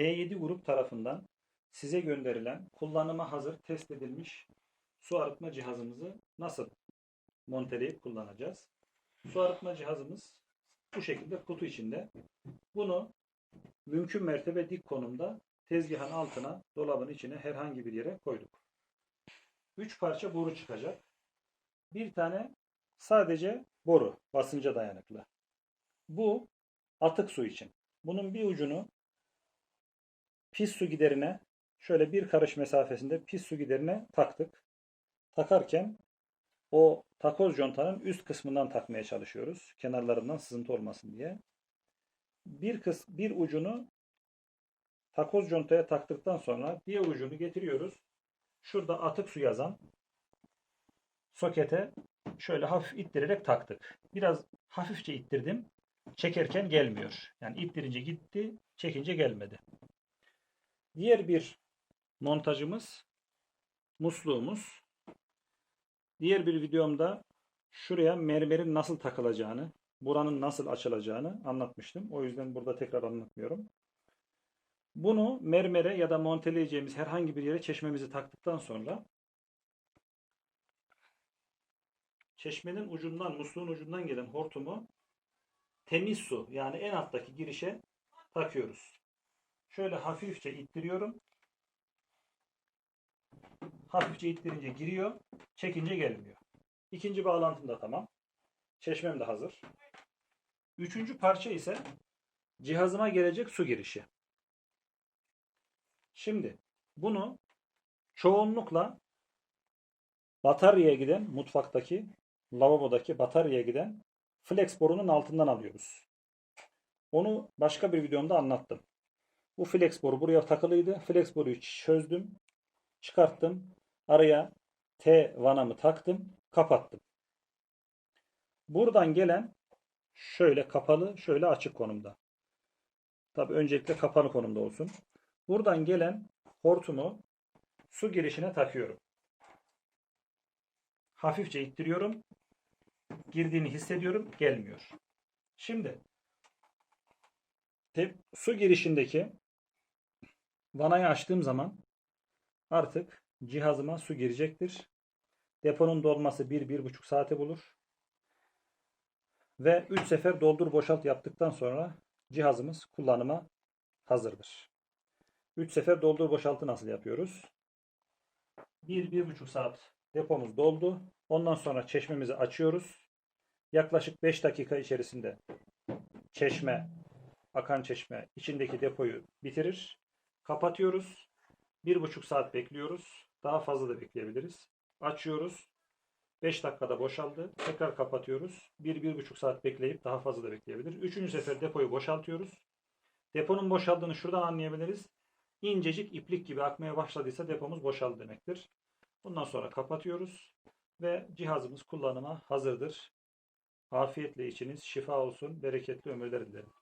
T7 grup tarafından size gönderilen kullanıma hazır test edilmiş su arıtma cihazımızı nasıl monteleyip kullanacağız? Su arıtma cihazımız bu şekilde kutu içinde. Bunu mümkün mertebe dik konumda tezgahın altına, dolabın içine herhangi bir yere koyduk. 3 parça boru çıkacak. Bir tane sadece boru, basınca dayanıklı. Bu atık su için. Bunun bir ucunu pis su giderine şöyle bir karış mesafesinde pis su giderine taktık. Takarken o takoz contanın üst kısmından takmaya çalışıyoruz. Kenarlarından sızıntı olmasın diye. Bir kıs bir ucunu takoz contaya taktıktan sonra diğer ucunu getiriyoruz. Şurada atık su yazan sokete şöyle hafif ittirerek taktık. Biraz hafifçe ittirdim. Çekerken gelmiyor. Yani ittirince gitti, çekince gelmedi. Diğer bir montajımız musluğumuz. Diğer bir videomda şuraya mermerin nasıl takılacağını, buranın nasıl açılacağını anlatmıştım. O yüzden burada tekrar anlatmıyorum. Bunu mermere ya da monteleyeceğimiz herhangi bir yere çeşmemizi taktıktan sonra çeşmenin ucundan, musluğun ucundan gelen hortumu temiz su yani en alttaki girişe takıyoruz. Şöyle hafifçe ittiriyorum. Hafifçe ittirince giriyor. Çekince gelmiyor. İkinci bağlantım da tamam. Çeşmem de hazır. Üçüncü parça ise cihazıma gelecek su girişi. Şimdi bunu çoğunlukla bataryaya giden mutfaktaki lavabodaki bataryaya giden flex borunun altından alıyoruz. Onu başka bir videomda anlattım. Bu flex boru buraya takılıydı. Flex boruyu çözdüm. Çıkarttım. Araya T vanamı taktım. Kapattım. Buradan gelen şöyle kapalı, şöyle açık konumda. Tabi öncelikle kapalı konumda olsun. Buradan gelen hortumu su girişine takıyorum. Hafifçe ittiriyorum. Girdiğini hissediyorum. Gelmiyor. Şimdi su girişindeki vanayı açtığım zaman artık cihazıma su girecektir. Deponun dolması 1-1,5 saate bulur. Ve 3 sefer doldur boşalt yaptıktan sonra cihazımız kullanıma hazırdır. 3 sefer doldur boşaltı nasıl yapıyoruz? 1-1,5 saat depomuz doldu. Ondan sonra çeşmemizi açıyoruz. Yaklaşık 5 dakika içerisinde çeşme, akan çeşme içindeki depoyu bitirir. Kapatıyoruz. 1,5 saat bekliyoruz. Daha fazla da bekleyebiliriz. Açıyoruz. 5 dakikada boşaldı. Tekrar kapatıyoruz. 1-1,5 saat bekleyip daha fazla da bekleyebilir. Üçüncü sefer depoyu boşaltıyoruz. Deponun boşaldığını şuradan anlayabiliriz. İncecik iplik gibi akmaya başladıysa depomuz boşaldı demektir. Bundan sonra kapatıyoruz ve cihazımız kullanıma hazırdır. Afiyetle içiniz şifa olsun, bereketli ömürler dilerim.